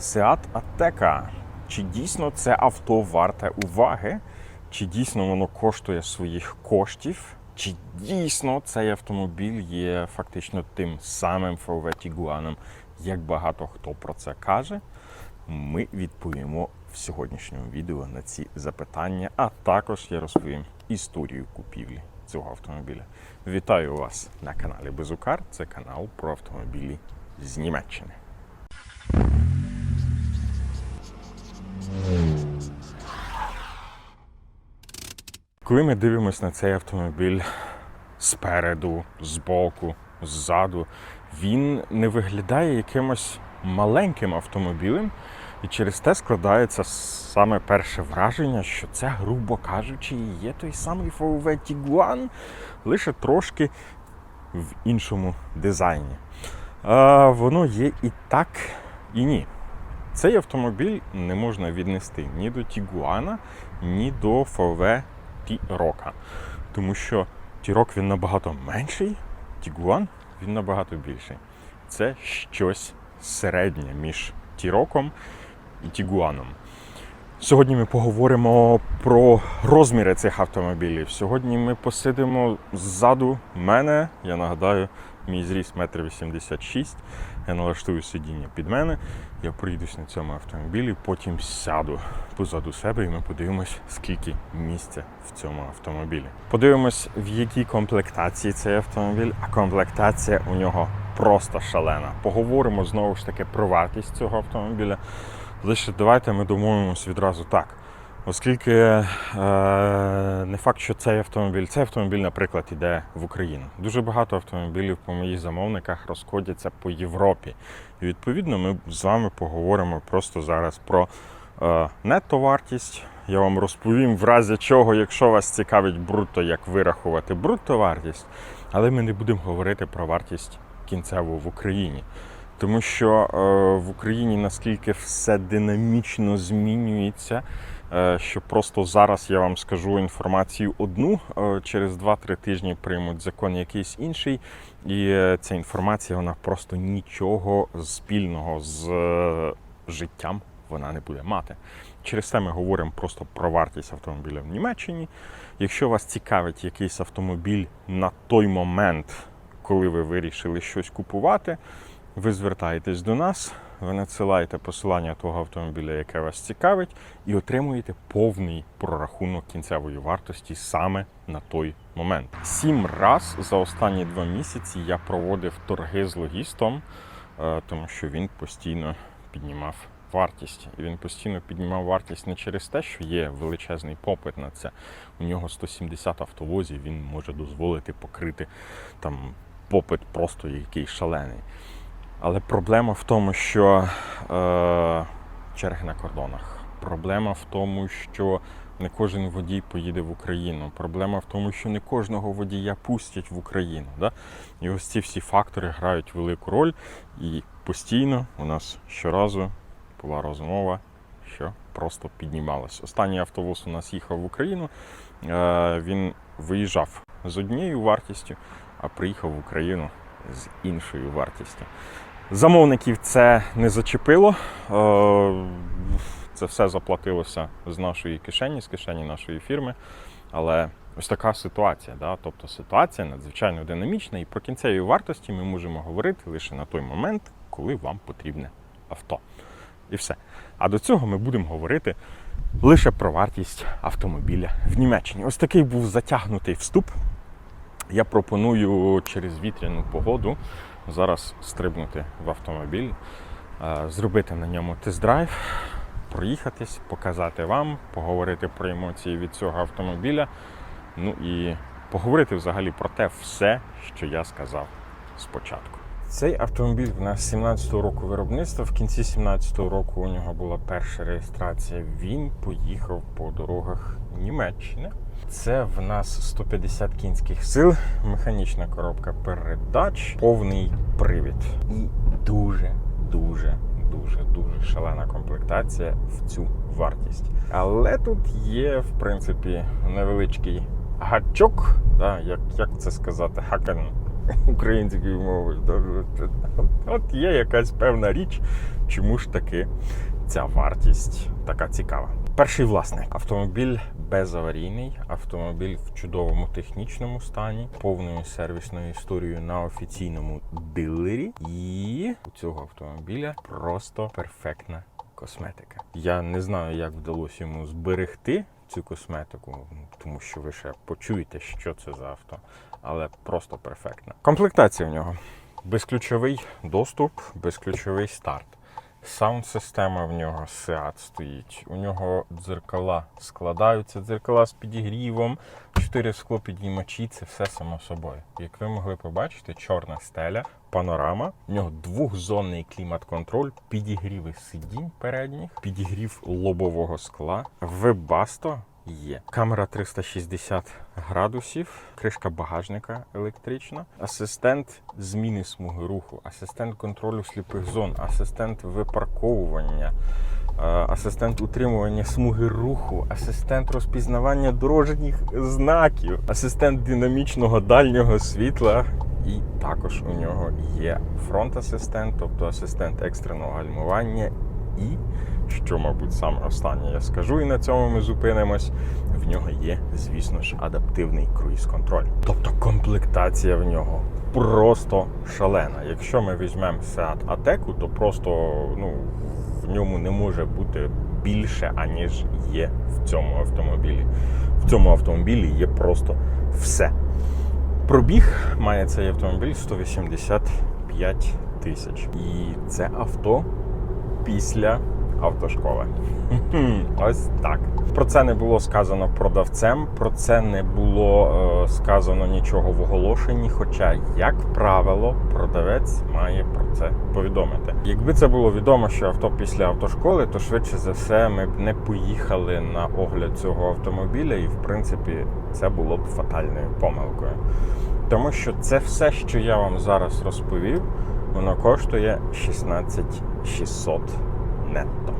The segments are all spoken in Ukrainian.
Seat Ateca. Чи дійсно це авто варте уваги? Чи дійсно воно коштує своїх коштів? Чи дійсно цей автомобіль є фактично тим самим VW Tiguan, як багато хто про це каже? Ми відповімо в сьогоднішньому відео на ці запитання, а також я розповім історію купівлі цього автомобіля. Вітаю вас на каналі Безукар. Це канал про автомобілі з Німеччини. Коли ми дивимося на цей автомобіль спереду, збоку, ззаду, він не виглядає якимось маленьким автомобілем, і через те складається саме перше враження, що це, грубо кажучи, є той самий VW Tiguan, лише трошки в іншому дизайні. Воно є і так, і ні. Цей автомобіль не можна віднести ні до Тігуана, ні до VW T-Roca. Тому що T-Roc він набагато менший, Тігуан він набагато більший. Це щось середнє між T-Roc і Тігуаном. Сьогодні ми поговоримо про розміри цих автомобілів. Сьогодні ми посидимо ззаду мене. Я нагадаю, мій зріст 1,86 м. Я налаштую сидіння під мене. Я проїдусь на цьому автомобілі, потім сяду позаду себе і ми подивимось, скільки місця в цьому автомобілі. Подивимось, в якій комплектації цей автомобіль, а комплектація у нього просто шалена. Поговоримо знову ж таки про вартість цього автомобіля. Лише давайте ми домовимося відразу так. Оскільки е, не факт, що цей автомобіль, цей автомобіль, наприклад, іде в Україну. Дуже багато автомобілів по моїх замовниках розходяться по Європі. І відповідно ми з вами поговоримо просто зараз про е, нетто-вартість. Я вам розповім, в разі чого, якщо вас цікавить брутто, як вирахувати брутто-вартість, але ми не будемо говорити про вартість кінцеву в Україні. Тому що е, в Україні наскільки все динамічно змінюється, що просто зараз я вам скажу інформацію одну, е, через 2-3 тижні приймуть закон якийсь інший, і е, ця інформація вона просто нічого спільного з е, життям вона не буде мати. Через це ми говоримо просто про вартість автомобіля в Німеччині. Якщо вас цікавить якийсь автомобіль на той момент, коли ви вирішили щось купувати, ви звертаєтесь до нас, ви надсилаєте посилання того автомобіля, яке вас цікавить, і отримуєте повний прорахунок кінцевої вартості саме на той момент. Сім раз за останні два місяці я проводив торги з логістом, е, тому що він постійно піднімав вартість. І він постійно піднімав вартість не через те, що є величезний попит на це. У нього 170 автовозів, він може дозволити покрити там попит просто який шалений. Але проблема в тому, що е, черги на кордонах. Проблема в тому, що не кожен водій поїде в Україну. Проблема в тому, що не кожного водія пустять в Україну. Да? І ось ці всі фактори грають велику роль. І постійно у нас щоразу була розмова, що просто піднімалась. Останній автобус у нас їхав в Україну. Е, він виїжджав з однією вартістю, а приїхав в Україну з іншою вартістю. Замовників це не зачепило. Е, Це все заплатилося з нашої кишені, з кишені нашої фірми. Але ось така ситуація. Да? Тобто ситуація надзвичайно динамічна, і про кінцеві вартості ми можемо говорити лише на той момент, коли вам потрібне авто. І все. А до цього ми будемо говорити лише про вартість автомобіля в Німеччині. Ось такий був затягнутий вступ. Я пропоную через вітряну погоду зараз стрибнути в автомобіль, е, зробити на ньому тест-драйв, проїхатись, показати вам, поговорити про емоції від цього автомобіля. Ну і поговорити взагалі про те все, що я сказав спочатку. Цей автомобіль в нас 17-го року виробництва. В кінці 17-го року у нього була перша реєстрація. Він поїхав по дорогах Німеччини. Це в нас 150 кінських сил, механічна коробка передач, повний привід. І дуже, дуже, дуже, дуже шалена комплектація в цю вартість. Але тут є, в принципі, невеличкий гачок, да, як, як це сказати, хакен українською мовою. От є якась певна річ, чому ж таки ця вартість така цікава. Перший власник автомобіль безаварійний, автомобіль в чудовому технічному стані, повною сервісною історією на офіційному дилері. І у цього автомобіля просто перфектна косметика. Я не знаю, як вдалося йому зберегти цю косметику, тому що ви ще почуєте, що це за авто, але просто перфектна. Комплектація в нього. Безключовий доступ, безключовий старт. Саунд-система в нього Seat стоїть. У нього дзеркала складаються, дзеркала з підігрівом, чотири склопідіймачі, це все само собою. Як ви могли побачити, чорна стеля, панорама. У нього двохзонний клімат-контроль, підігріви сидінь передніх, підігрів лобового скла, вебасто є. Камера 360 градусів, кришка багажника електрична, асистент зміни смуги руху, асистент контролю сліпих зон, асистент випарковування, е, асистент утримування смуги руху, асистент розпізнавання дорожніх знаків, асистент динамічного дальнього світла. І також у нього є фронт-асистент, тобто асистент екстреного гальмування і що, мабуть, саме останнє я скажу, і на цьому ми зупинимось. В нього є, звісно ж, адаптивний круїз-контроль. Тобто комплектація в нього просто шалена. Якщо ми візьмемо Seat Ateco, то просто ну, в ньому не може бути більше, аніж є в цьому автомобілі. В цьому автомобілі є просто все. Пробіг має цей автомобіль 185 тисяч. І це авто після автошколи. Ось так. Про це не було сказано продавцем, про це не було е, сказано нічого в оголошенні. Хоча, як правило, продавець має про це повідомити. Якби це було відомо, що авто після автошколи, то швидше за все ми б не поїхали на огляд цього автомобіля, і в принципі це було б фатальною помилкою. Тому що це все, що я вам зараз розповів, воно коштує 16 600 нетто.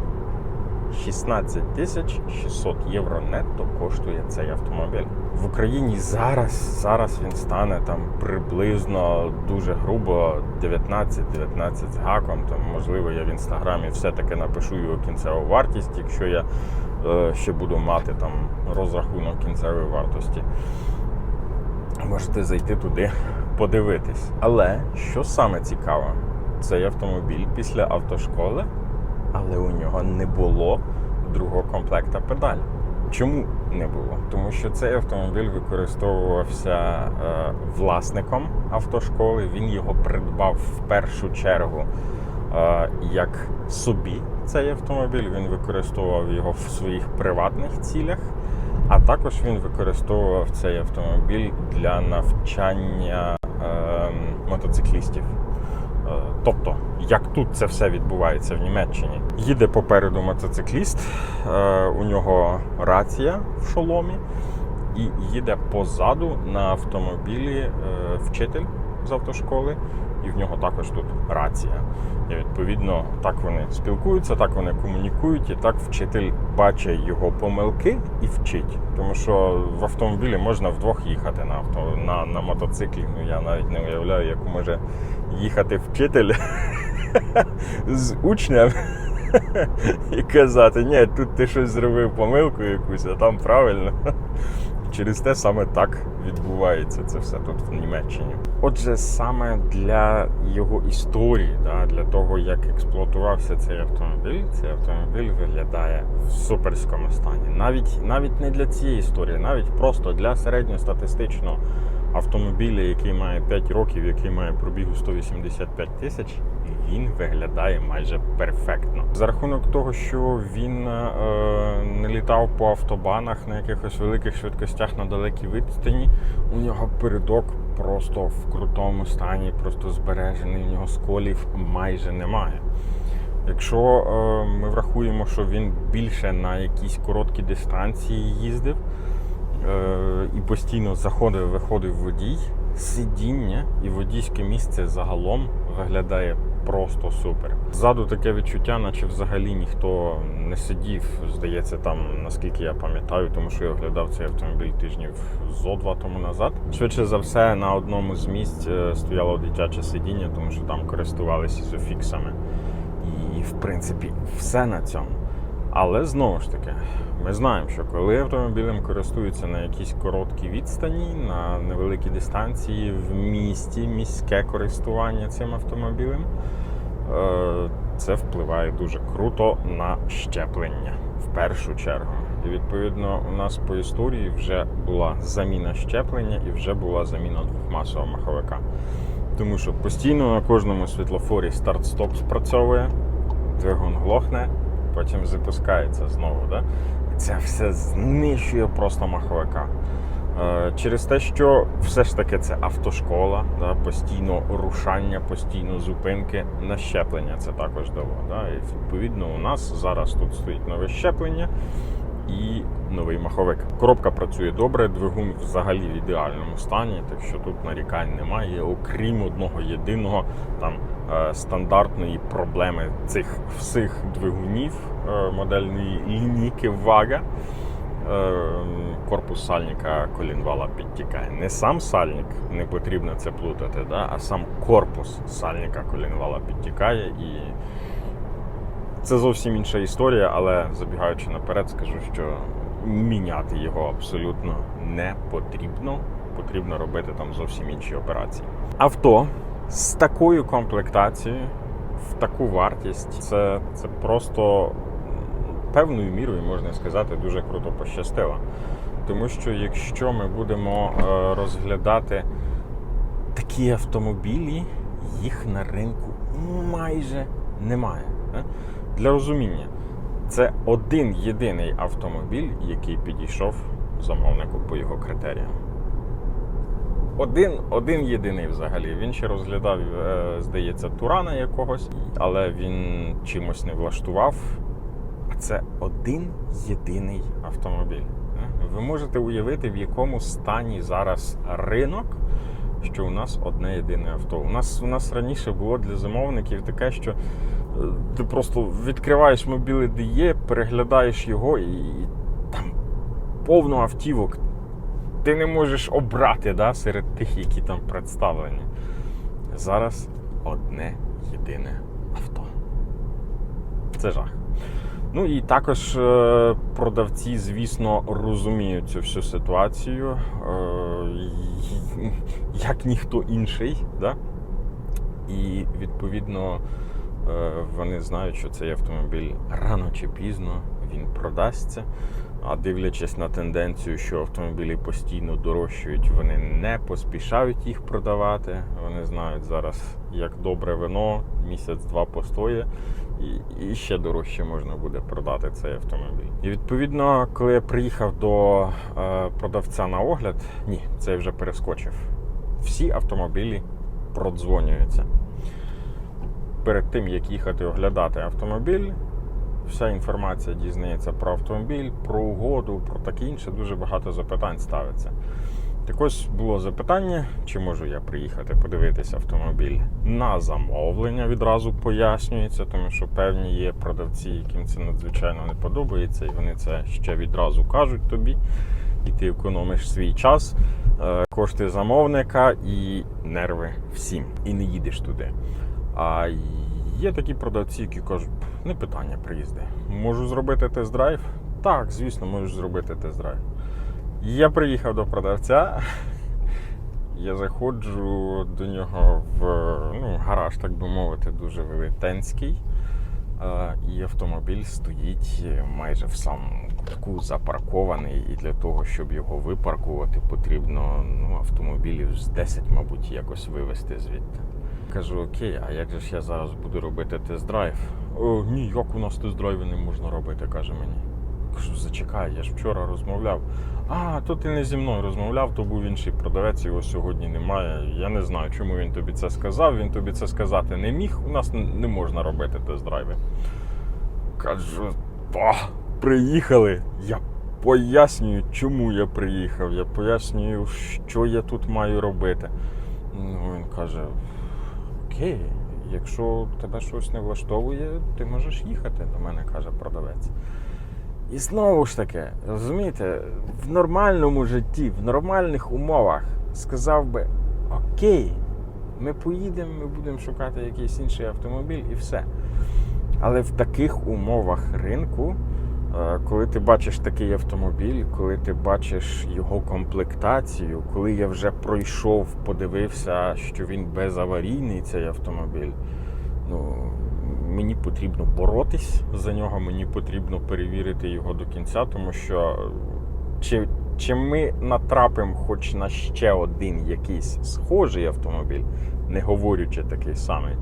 16 тисяч 600 євро нетто коштує цей автомобіль. В Україні зараз, зараз він стане там приблизно дуже грубо 19-19 з гаком. Там, можливо, я в інстаграмі все-таки напишу його кінцеву вартість, якщо я е, ще буду мати там розрахунок кінцевої вартості. Можете зайти туди, подивитись. Але що саме цікаво, цей автомобіль після автошколи, але у нього не було другого комплекта педаль. Чому не було? Тому що цей автомобіль використовувався е, власником автошколи. Він його придбав в першу чергу е, як собі цей автомобіль. Він використовував його в своїх приватних цілях. А також він використовував цей автомобіль для навчання е, мотоциклістів. Тобто, як тут це все відбувається в Німеччині. Їде попереду мотоцикліст, е, у нього рація в шоломі, і їде позаду на автомобілі е, вчитель з автошколи, і в нього також тут рація. І відповідно так вони спілкуються, так вони комунікують, і так вчитель бачить його помилки і вчить. Тому що в автомобілі можна вдвох їхати на авто на, на мотоциклі. Ну я навіть не уявляю, як може їхати вчитель з учнем і казати, ні, тут ти щось зробив помилку якусь, а там правильно. Через те саме так відбувається це все тут в Німеччині. Отже, саме для його історії, да, для того, як експлуатувався цей автомобіль, цей автомобіль виглядає в суперському стані. Навіть навіть не для цієї історії, навіть просто для середньостатистичного автомобіля, який має 5 років, який має пробігу 185 тисяч, він виглядає майже перфектно. За рахунок того, що він е, не літав по автобанах на якихось великих швидкостях на далекій відстані, у нього передок просто в крутому стані, просто збережений, у нього сколів майже немає. Якщо е, ми врахуємо, що він більше на якісь короткі дистанції їздив е, і постійно заходив, виходив водій, сидіння і водійське місце загалом виглядає просто супер. Ззаду таке відчуття, наче взагалі ніхто не сидів. Здається, там, наскільки я пам'ятаю, тому що я оглядав цей автомобіль тижнів зо два тому назад. Швидше за все, на одному з місць е, стояло дитяче сидіння, тому що там користувалися. І і в принципі все на цьому. Але знову ж таки, ми знаємо, що коли автомобілем користуються на якійсь короткій відстані, на невеликій дистанції в місті, міське користування цим автомобілем, е, це впливає дуже круто на щеплення в першу чергу. І відповідно у нас по історії вже була заміна щеплення і вже була заміна двохмасового маховика. Тому що постійно на кожному світлофорі старт-стоп спрацьовує, двигун глохне, потім запускається знову. Да? Це все знищує просто маховика. Е, Через те, що все ж таки це автошкола, да? постійно рушання, постійно зупинки на щеплення це також дало. Да? І відповідно у нас зараз тут стоїть нове щеплення і новий маховик. Коробка працює добре, двигун взагалі в ідеальному стані, так що тут нарікань немає, окрім одного єдиного там стандартної проблеми цих всіх двигунів е, модельної лінійки Вага. Е, Корпус сальника колінвала підтікає. Не сам сальник, не потрібно це плутати, да? а сам корпус сальника колінвала підтікає і це зовсім інша історія, але забігаючи наперед, скажу, що міняти його абсолютно не потрібно. Потрібно робити там зовсім інші операції. Авто з такою комплектацією, в таку вартість, це, це просто певною мірою, можна сказати, дуже круто пощастило. Тому що якщо ми будемо е, розглядати такі автомобілі, їх на ринку майже немає. е. Для розуміння, це один єдиний автомобіль, який підійшов замовнику по його критеріям. Один, один єдиний взагалі. Він ще розглядав, е, здається, Турана якогось, але він чимось не влаштував. А це один єдиний автомобіль. е. Ви можете уявити, в якому стані зараз ринок, що у нас одне єдине авто. У нас, у нас раніше було для замовників таке, що е, ти просто відкриваєш мобіле DE, переглядаєш його і, повно автівок. Ти не можеш обрати да, серед тих, які там представлені. Зараз одне єдине авто. Це жах. Ну і також е, продавці, звісно, розуміють цю всю ситуацію, е, як ніхто інший. Да? І відповідно е, вони знають, що цей автомобіль рано чи пізно він продасться. А дивлячись на тенденцію, що автомобілі постійно дорожчають, вони не поспішають їх продавати. Вони знають зараз, як добре вино, місяць-два постоє, і, і ще дорожче можна буде продати цей автомобіль. І відповідно, коли я приїхав до е, продавця на огляд, ні, це я вже перескочив. Всі автомобілі продзвонюються. Перед тим, як їхати оглядати автомобіль, вся інформація дізнається про автомобіль, про угоду, про таке інше. Дуже багато запитань ставиться. Так ось було запитання, чи можу я приїхати подивитися автомобіль на замовлення. Відразу пояснюється, тому що певні є продавці, яким це надзвичайно не подобається, і вони це ще відразу кажуть тобі. І ти економиш свій час, е, кошти замовника і нерви всім. І не їдеш туди. А є такі продавці, які кажуть, не питання приїзди. Можу зробити тест-драйв? Так, звісно, можеш зробити тест-драйв. Я приїхав до продавця. Я заходжу до нього в ну, гараж, так би мовити, дуже велетенський. І автомобіль стоїть майже в самому кутку запаркований. І для того, щоб його випаркувати, потрібно ну, автомобілів з 10, мабуть, якось вивезти звідти. Кажу, окей, а як же ж я зараз буду робити тест-драйв? О, ні, як у нас тест-драйви не можна робити, каже мені. Кажу, зачекай, я ж вчора розмовляв. А, то ти не зі мною розмовляв, то був інший продавець, його сьогодні немає. Я не знаю, чому він тобі це сказав. Він тобі це сказати не міг. У нас не можна робити тест-драйви. Кажу, та, приїхали. Я пояснюю, чому я приїхав. Я пояснюю, що я тут маю робити. Ну, він каже: Окей, якщо тебе щось не влаштовує, ти можеш їхати до мене, каже продавець. І знову ж таки, розумієте, в нормальному житті, в нормальних умовах сказав би: Окей, ми поїдемо, ми будемо шукати якийсь інший автомобіль і все. Але в таких умовах ринку, коли ти бачиш такий автомобіль, коли ти бачиш його комплектацію, коли я вже пройшов, подивився, що він безаварійний, цей автомобіль, ну мені потрібно боротись за нього, мені потрібно перевірити його до кінця, тому що чи, чи ми натрапимо хоч на ще один якийсь схожий автомобіль, не говорячи такий самий.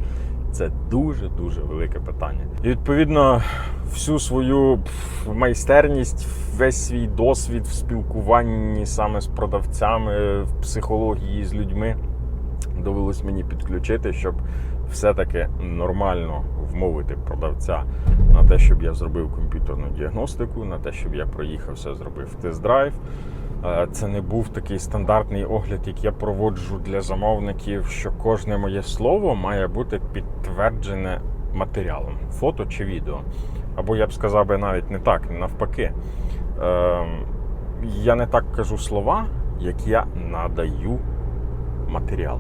Це дуже дуже велике питання. І відповідно всю свою майстерність, весь свій досвід в спілкуванні саме з продавцями, в психології з людьми довелось мені підключити, щоб все-таки нормально вмовити продавця на те, щоб я зробив комп'ютерну діагностику, на те, щоб я проїхався, зробив тест-драйв. Е, Це не був такий стандартний огляд, який я проводжу для замовників, що кожне моє слово має бути підтверджене матеріалом, фото чи відео. Або я б сказав би навіть не так, навпаки. Ем, Я не так кажу слова, як я надаю матеріал.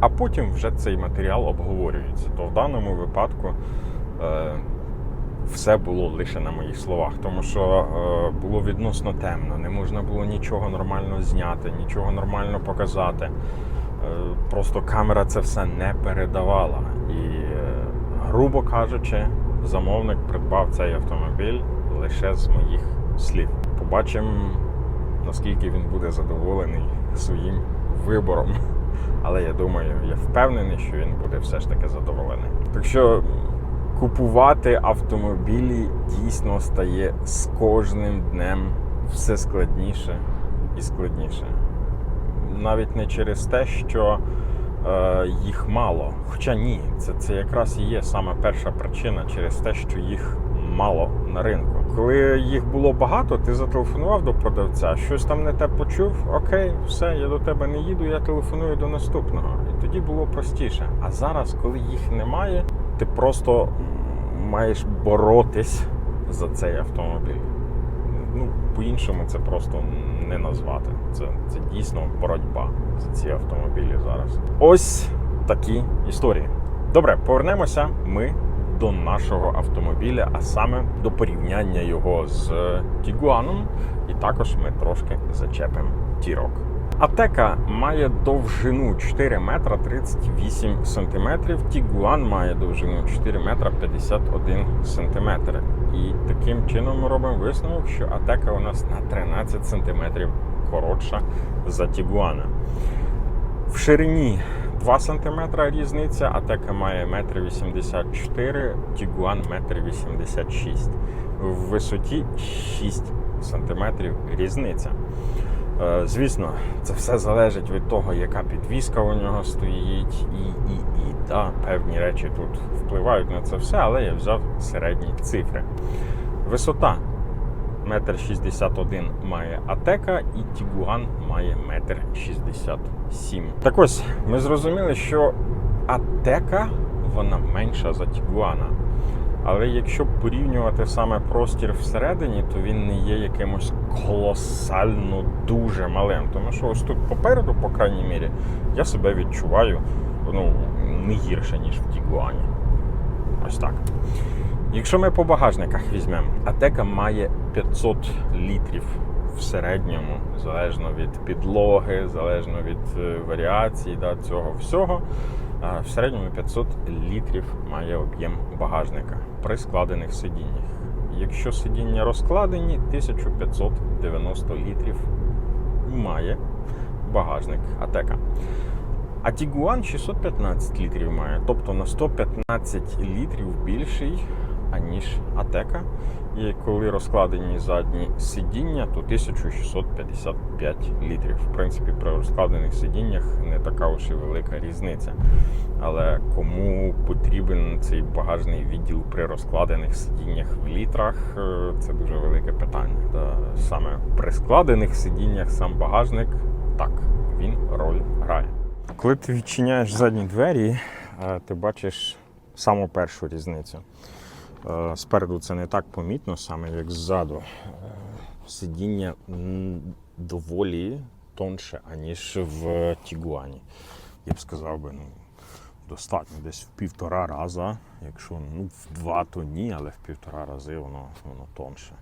А потім вже цей матеріал обговорюється. То в даному випадку е, все було лише на моїх словах, тому що е, було відносно темно, не можна було нічого нормально зняти, нічого нормально показати. Е, просто камера це все не передавала. І, е, грубо кажучи, замовник придбав цей автомобіль лише з моїх слів. Побачимо, наскільки він буде задоволений своїм вибором. Але я думаю, я впевнений, що він буде все ж таки задоволений. Так що купувати автомобілі дійсно стає з кожним днем все складніше і складніше. Навіть не через те, що е, їх мало. Хоча ні, це, це якраз і є саме перша причина через те, що їх мало на ринку. Коли їх було багато, ти зателефонував до продавця, щось там не те почув, окей, все, я до тебе не їду, я телефоную до наступного. І тоді було простіше. А зараз, коли їх немає, ти просто маєш боротись за цей автомобіль. Ну, по-іншому це просто не назвати. Це, це дійсно боротьба за ці автомобілі зараз. Ось такі історії. Добре, повернемося ми до нашого автомобіля, а саме до порівняння його з Тігуаном. І також ми трошки зачепимо тірок. Атека має довжину 4 метра 38 сантиметрів. Тігуан має довжину 4 метра 51 сантиметр. І таким чином ми робимо висновок, що атека у нас на 13 сантиметрів коротша за Тігуана. В ширині 2 см різниця, атека має 1,84 м, Тігуан 1,86 м. В висоті 6 см різниця. Е, Звісно, це все залежить від того, яка підвіска у нього стоїть, і, і, і да, певні речі тут впливають на це все, але я взяв середні цифри. Висота 1,61 м має Атека і Тігуан має 1,67 м. Так ось, ми зрозуміли, що Атека вона менша за Тігуана. Але якщо порівнювати саме простір всередині, то він не є якимось колосально дуже малим. Тому що ось тут попереду, по крайній мірі, я себе відчуваю ну, не гірше, ніж в Тігуані. Ось так. Якщо ми по багажниках візьмемо, Атека має 500 літрів в середньому, залежно від підлоги, залежно від е, варіації да, цього всього. В середньому 500 літрів має об'єм багажника при складених сидіннях. Якщо сидіння розкладені, 1590 літрів має багажник Атека. А Тігуан 615 літрів має, тобто на 115 літрів більший, аніж Атека. І коли розкладені задні сидіння, то 1655 літрів. В принципі, при розкладених сидіннях не така уж і велика різниця. Але кому потрібен цей багажний відділ при розкладених сидіннях в літрах, е, це дуже велике питання. Та Саме при складених сидіннях сам багажник так, він роль грає. Коли ти відчиняєш задні двері, е, ти бачиш саму першу різницю. Е, Спереду це не так помітно, саме як ззаду. Е, Сидіння доволі тонше, аніж в Тігуані. Я б сказав би, ну, достатньо. Десь в півтора рази, якщо ну, в два, то ні, але в півтора рази воно, воно тонше.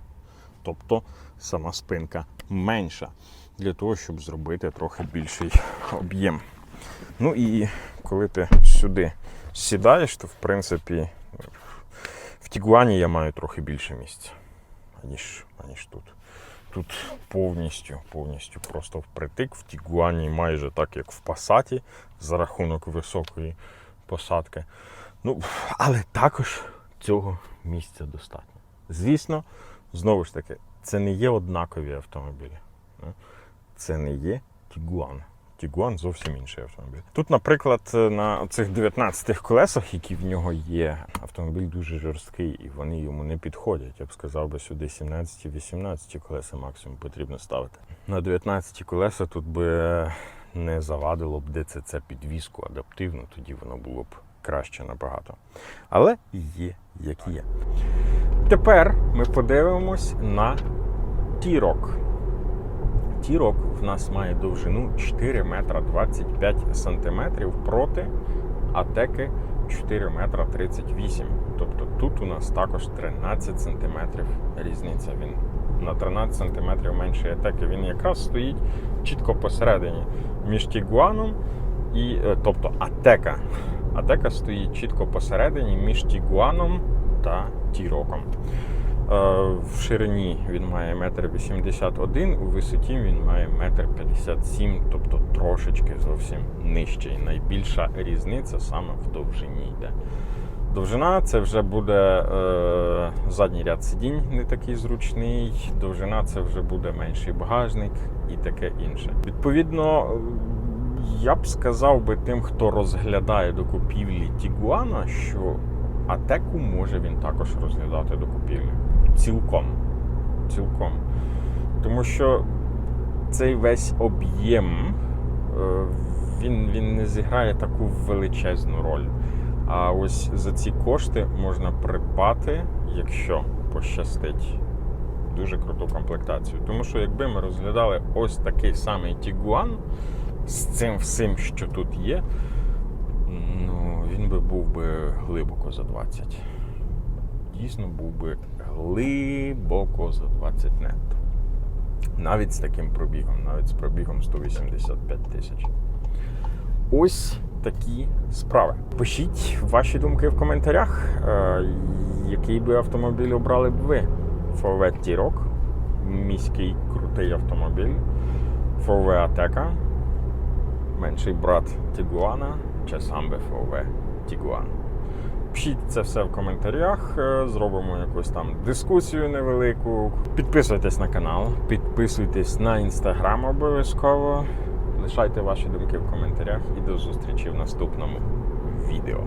Тобто сама спинка менша для того, щоб зробити трохи більший об'єм. Ну і коли ти сюди сідаєш, то в принципі в Тігуані я маю трохи більше місця, аніж, аніж тут. Тут повністю, повністю просто впритик. В Тігуані майже так, як в Пасаті, за рахунок високої посадки. Ну, але також цього місця достатньо. Звісно, знову ж таки, це не є однакові автомобілі. Це не є Тігуан. Тігуан зовсім інший автомобіль. Тут, наприклад, на цих 19 колесах, які в нього є, автомобіль дуже жорсткий і вони йому не підходять. Я б сказав би сюди 17-18 колеса максимум потрібно ставити. На 19 колеса тут би не завадило б ДЦЦ підвіску адаптивну, тоді воно було б краще набагато. Але є як є. Тепер ми подивимось на тірок. Тірок в нас має довжину 4 метра 25 сантиметрів проти атеки 4 метра 38. Тобто тут у нас також 13 сантиметрів різниця. Він на 13 сантиметрів менше атеки. Він якраз стоїть чітко посередині між Тігуаном і е, тобто атека. Атека стоїть чітко посередині між Тігуаном та Тіроком. Е, В ширині він має 1,81 м, у висоті він має 1,57 м, тобто трошечки зовсім нижчий. Найбільша різниця саме в довжині йде. Довжина це вже буде е, задній ряд сидінь не такий зручний, довжина це вже буде менший багажник і таке інше. Відповідно, я б сказав би тим, хто розглядає до купівлі Тігуана, що Атеку може він також розглядати до купівлі. Цілком. Цілком. Тому що цей весь об'єм е, він, він не зіграє таку величезну роль. А ось за ці кошти можна придбати, якщо пощастить, дуже круту комплектацію. Тому що якби ми розглядали ось такий самий Тігуан з цим всім, що тут є, ну, він би був би глибоко за 20. Дійсно був би глибоко за 20 нетто. Навіть з таким пробігом, навіть з пробігом 185 тисяч. Ось такі справи. Пишіть ваші думки в коментарях, е, який би автомобіль обрали б ви. VW T-Roc, міський крутий автомобіль, VW Ateca, менший брат Тігуана, чи сам би VW Tiguan. Пишіть це все в коментарях, е, зробимо якусь там дискусію невелику. Підписуйтесь на канал, підписуйтесь на інстаграм обов'язково. Лишайте ваші думки в коментарях і до зустрічі в наступному відео.